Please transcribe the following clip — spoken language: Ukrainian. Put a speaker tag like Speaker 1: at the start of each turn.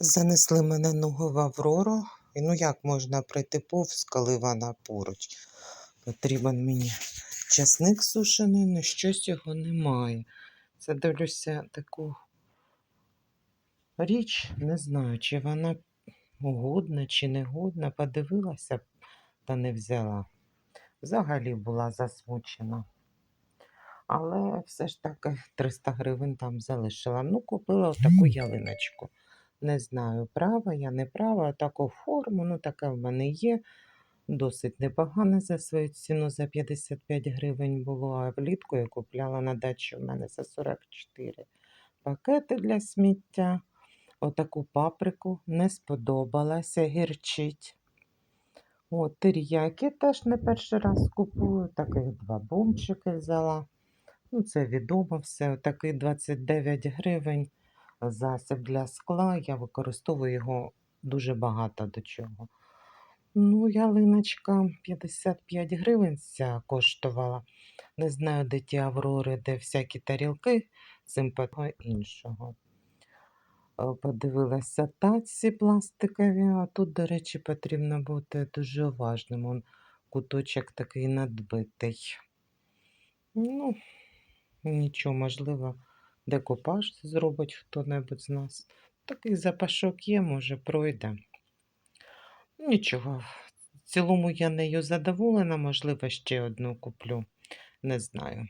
Speaker 1: Занесли мене ноги в Аврору. І ну як можна пройти повз, коли вона поруч? Потрібен мені часник сушений, але щось його немає. Це дивлюся таку річ, не знаю, чи вона годна, чи не годна. Подивилася та не взяла. Взагалі була засмучена. Але все ж таки 300 гривень там залишила. Ну, купила таку ялиночку. Не знаю, права я, не права, таку форму, ну таке в мене є. Досить непогано за свою ціну за 55 гривень було, а влітку я купляла на дачі в мене за 44 пакети для сміття. Отаку паприку не сподобалася, гірчить. От, теріяки теж не перший раз купую, таких два бомчики взяла. Ну, це відомо все. Такий 29 гривень засіб для скла. Я використовую його дуже багато до чого. Ну, ялиночка 55 гривень ця коштувала. Не знаю, де ті аврори, де всякі тарілки симпатного іншого. Е, Подивилася таці пластикові, а тут, до речі, потрібно бути дуже уважним. Он куточок такий надбитий. Ну, нічого, можливо, декупаж зробить хто-небудь з нас. Такий запашок є, може, пройде. Нічого. В цілому я нею задоволена, можливо, ще одну куплю. Не знаю.